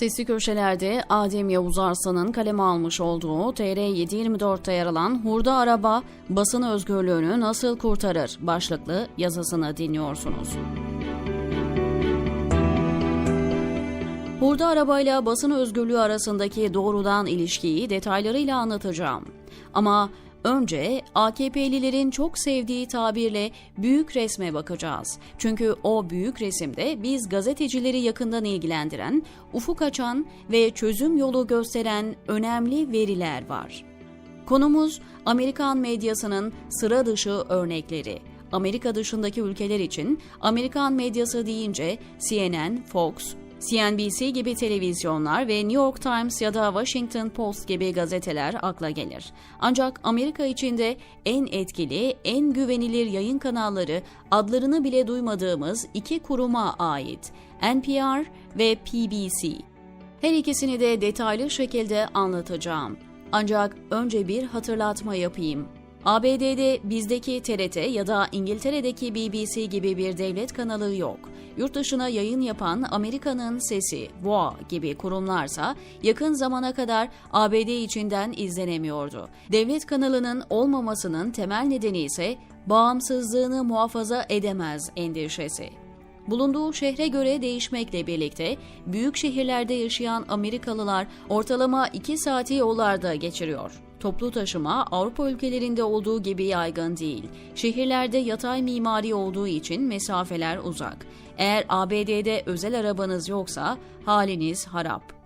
Sesli köşelerde Adem Yavuz Arslan'ın kaleme almış olduğu TR724'te yer alan Hurda Araba basın özgürlüğünü nasıl kurtarır başlıklı yazısını dinliyorsunuz. Hurda arabayla basın özgürlüğü arasındaki doğrudan ilişkiyi detaylarıyla anlatacağım. Ama önce AKP'lilerin çok sevdiği tabirle büyük resme bakacağız. Çünkü o büyük resimde biz gazetecileri yakından ilgilendiren, ufuk açan ve çözüm yolu gösteren önemli veriler var. Konumuz Amerikan medyasının sıra dışı örnekleri. Amerika dışındaki ülkeler için Amerikan medyası deyince CNN, Fox, CNBC gibi televizyonlar ve New York Times ya da Washington Post gibi gazeteler akla gelir. Ancak Amerika içinde en etkili, en güvenilir yayın kanalları adlarını bile duymadığımız iki kuruma ait. NPR ve PBC. Her ikisini de detaylı şekilde anlatacağım. Ancak önce bir hatırlatma yapayım. ABD'de bizdeki TRT ya da İngiltere'deki BBC gibi bir devlet kanalı yok. Yurt dışına yayın yapan Amerika'nın Sesi, VOA gibi kurumlarsa yakın zamana kadar ABD içinden izlenemiyordu. Devlet kanalının olmamasının temel nedeni ise bağımsızlığını muhafaza edemez endişesi. Bulunduğu şehre göre değişmekle birlikte büyük şehirlerde yaşayan Amerikalılar ortalama 2 saati yollarda geçiriyor. Toplu taşıma Avrupa ülkelerinde olduğu gibi yaygın değil. Şehirlerde yatay mimari olduğu için mesafeler uzak. Eğer ABD'de özel arabanız yoksa haliniz harap.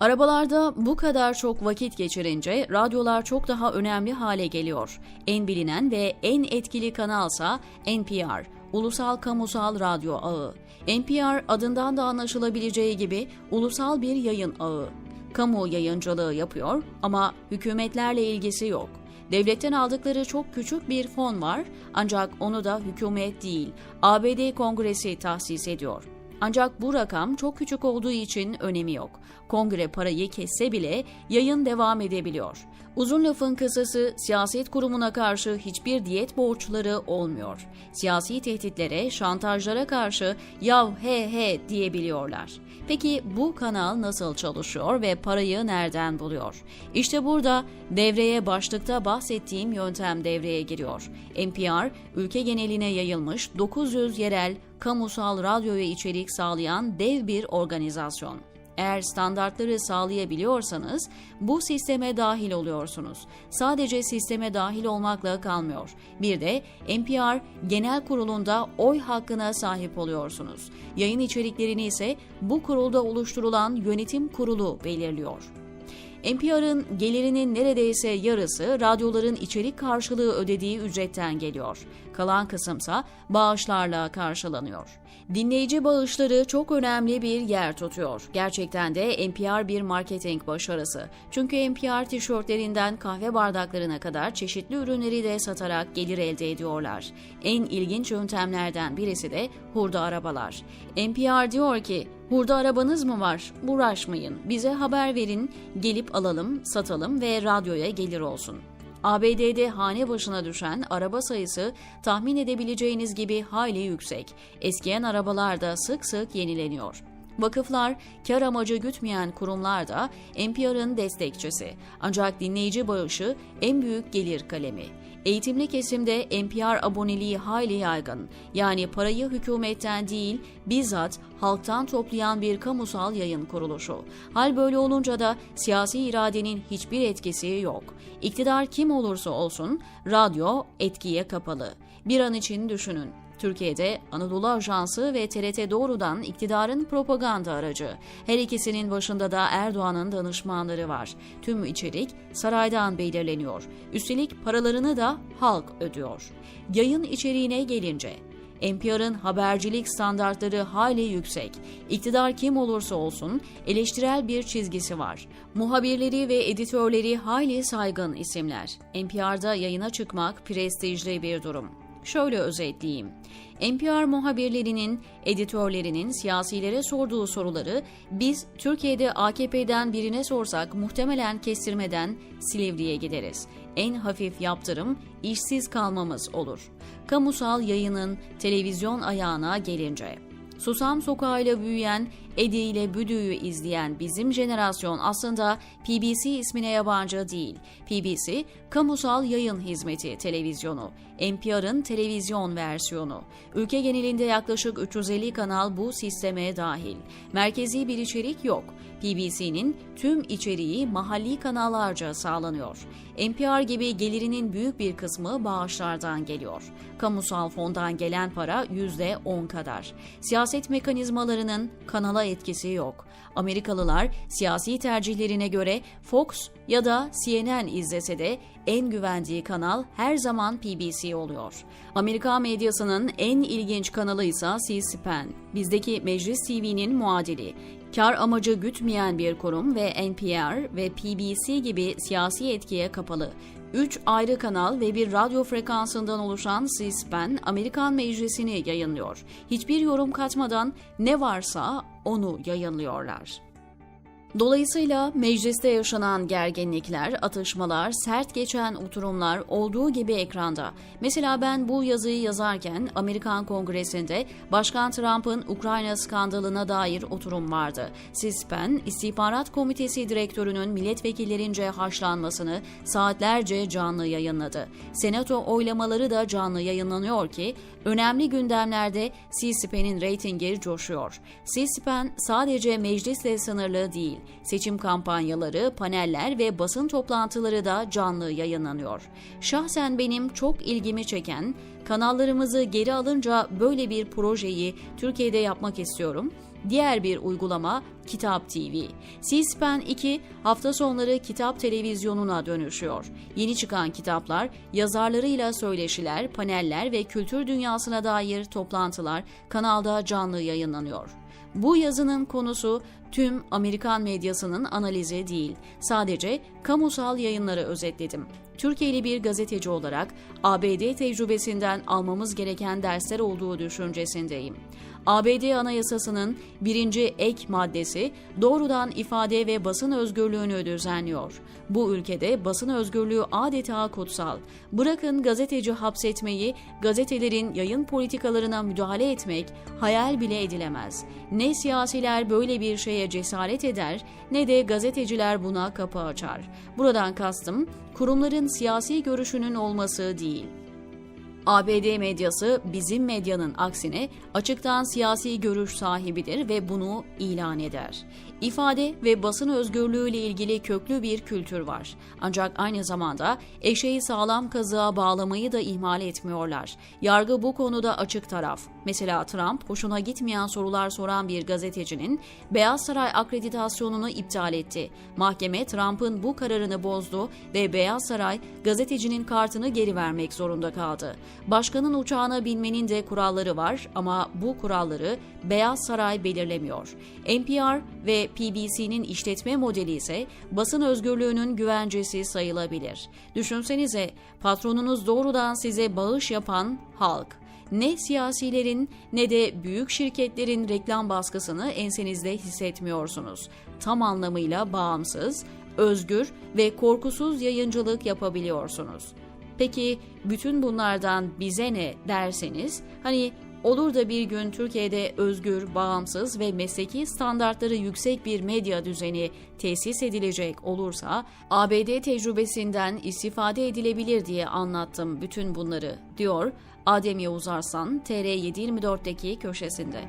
Arabalarda bu kadar çok vakit geçirince radyolar çok daha önemli hale geliyor. En bilinen ve en etkili kanalsa NPR, Ulusal Kamusal Radyo Ağı. NPR adından da anlaşılabileceği gibi ulusal bir yayın ağı. Kamu yayıncılığı yapıyor ama hükümetlerle ilgisi yok. Devletten aldıkları çok küçük bir fon var ancak onu da hükümet değil, ABD Kongresi tahsis ediyor. Ancak bu rakam çok küçük olduğu için önemi yok. Kongre parayı kesse bile yayın devam edebiliyor. Uzun lafın kısası siyaset kurumuna karşı hiçbir diyet borçları olmuyor. Siyasi tehditlere, şantajlara karşı yav he he diyebiliyorlar. Peki bu kanal nasıl çalışıyor ve parayı nereden buluyor? İşte burada devreye başlıkta bahsettiğim yöntem devreye giriyor. NPR ülke geneline yayılmış 900 yerel kamusal radyoya içerik sağlayan dev bir organizasyon. Eğer standartları sağlayabiliyorsanız bu sisteme dahil oluyorsunuz. Sadece sisteme dahil olmakla kalmıyor. Bir de NPR Genel Kurulu'nda oy hakkına sahip oluyorsunuz. Yayın içeriklerini ise bu kurulda oluşturulan yönetim kurulu belirliyor. NPR'ın gelirinin neredeyse yarısı radyoların içerik karşılığı ödediği ücretten geliyor. Kalan kısımsa bağışlarla karşılanıyor. Dinleyici bağışları çok önemli bir yer tutuyor. Gerçekten de NPR bir marketing başarısı. Çünkü NPR tişörtlerinden kahve bardaklarına kadar çeşitli ürünleri de satarak gelir elde ediyorlar. En ilginç yöntemlerden birisi de hurda arabalar. NPR diyor ki Hurda arabanız mı var? Uğraşmayın. Bize haber verin, gelip alalım, satalım ve radyoya gelir olsun. ABD'de hane başına düşen araba sayısı tahmin edebileceğiniz gibi hayli yüksek. Eskiyen arabalar da sık sık yenileniyor. Vakıflar, kar amacı gütmeyen kurumlar da NPR'ın destekçisi. Ancak dinleyici bağışı en büyük gelir kalemi. Eğitimli kesimde NPR aboneliği hayli yaygın. Yani parayı hükümetten değil, bizzat halktan toplayan bir kamusal yayın kuruluşu. Hal böyle olunca da siyasi iradenin hiçbir etkisi yok. İktidar kim olursa olsun radyo etkiye kapalı. Bir an için düşünün. Türkiye'de Anadolu Ajansı ve TRT doğrudan iktidarın propaganda aracı. Her ikisinin başında da Erdoğan'ın danışmanları var. Tüm içerik saraydan belirleniyor. Üstelik paralarını da halk ödüyor. Yayın içeriğine gelince NPR'ın habercilik standartları hali yüksek. İktidar kim olursa olsun eleştirel bir çizgisi var. Muhabirleri ve editörleri hayli saygın isimler. NPR'da yayına çıkmak prestijli bir durum. Şöyle özetleyeyim. NPR muhabirlerinin, editörlerinin siyasilere sorduğu soruları biz Türkiye'de AKP'den birine sorsak muhtemelen kestirmeden Silivri'ye gideriz. En hafif yaptırım işsiz kalmamız olur. Kamusal yayının televizyon ayağına gelince Susam sokağıyla büyüyen Eddie ile Büdü'yü izleyen bizim jenerasyon aslında PBC ismine yabancı değil. PBC, kamusal yayın hizmeti televizyonu. NPR'ın televizyon versiyonu. Ülke genelinde yaklaşık 350 kanal bu sisteme dahil. Merkezi bir içerik yok. PBC'nin tüm içeriği mahalli kanallarca sağlanıyor. NPR gibi gelirinin büyük bir kısmı bağışlardan geliyor. Kamusal fondan gelen para %10 kadar. Siyaset mekanizmalarının kanala etkisi yok. Amerikalılar siyasi tercihlerine göre Fox ya da CNN izlese de en güvendiği kanal her zaman PBC oluyor. Amerika medyasının en ilginç kanalı ise C-SPAN. Bizdeki Meclis TV'nin muadili. Kar amacı gütmeyen bir kurum ve NPR ve PBC gibi siyasi etkiye kapalı. Üç ayrı kanal ve bir radyo frekansından oluşan C-SPAN, Amerikan Meclisi'ni yayınlıyor. Hiçbir yorum katmadan ne varsa onu yayınlıyorlar. Dolayısıyla mecliste yaşanan gerginlikler, atışmalar, sert geçen oturumlar olduğu gibi ekranda. Mesela ben bu yazıyı yazarken Amerikan Kongresi'nde Başkan Trump'ın Ukrayna skandalına dair oturum vardı. CISPAN, İstihbarat Komitesi Direktörü'nün milletvekillerince haşlanmasını saatlerce canlı yayınladı. Senato oylamaları da canlı yayınlanıyor ki önemli gündemlerde C-SPAN'in reytingi coşuyor. C-SPAN sadece meclisle sınırlı değil seçim kampanyaları, paneller ve basın toplantıları da canlı yayınlanıyor. Şahsen benim çok ilgimi çeken, kanallarımızı geri alınca böyle bir projeyi Türkiye'de yapmak istiyorum. Diğer bir uygulama Kitap TV. C-SPAN 2 hafta sonları kitap televizyonuna dönüşüyor. Yeni çıkan kitaplar, yazarlarıyla söyleşiler, paneller ve kültür dünyasına dair toplantılar kanalda canlı yayınlanıyor. Bu yazının konusu tüm Amerikan medyasının analizi değil. Sadece kamusal yayınları özetledim. Türkiye'li bir gazeteci olarak ABD tecrübesinden almamız gereken dersler olduğu düşüncesindeyim. ABD Anayasası'nın birinci ek maddesi doğrudan ifade ve basın özgürlüğünü düzenliyor. Bu ülkede basın özgürlüğü adeta kutsal. Bırakın gazeteci hapsetmeyi, gazetelerin yayın politikalarına müdahale etmek hayal bile edilemez. Ne siyasiler böyle bir şeye cesaret eder ne de gazeteciler buna kapı açar. Buradan kastım kurumların siyasi görüşünün olması değil. ABD medyası bizim medyanın aksine açıktan siyasi görüş sahibidir ve bunu ilan eder. İfade ve basın özgürlüğü ile ilgili köklü bir kültür var. Ancak aynı zamanda eşeği sağlam kazığa bağlamayı da ihmal etmiyorlar. Yargı bu konuda açık taraf. Mesela Trump hoşuna gitmeyen sorular soran bir gazetecinin Beyaz Saray akreditasyonunu iptal etti. Mahkeme Trump'ın bu kararını bozdu ve Beyaz Saray gazetecinin kartını geri vermek zorunda kaldı. Başkanın uçağına binmenin de kuralları var ama bu kuralları Beyaz Saray belirlemiyor. NPR ve PBC'nin işletme modeli ise basın özgürlüğünün güvencesi sayılabilir. Düşünsenize patronunuz doğrudan size bağış yapan halk ne siyasilerin ne de büyük şirketlerin reklam baskısını ensenizde hissetmiyorsunuz. Tam anlamıyla bağımsız, özgür ve korkusuz yayıncılık yapabiliyorsunuz. Peki bütün bunlardan bize ne derseniz hani olur da bir gün Türkiye'de özgür, bağımsız ve mesleki standartları yüksek bir medya düzeni tesis edilecek olursa ABD tecrübesinden istifade edilebilir diye anlattım bütün bunları diyor Adem Yavuz Arslan TR724'deki köşesinde.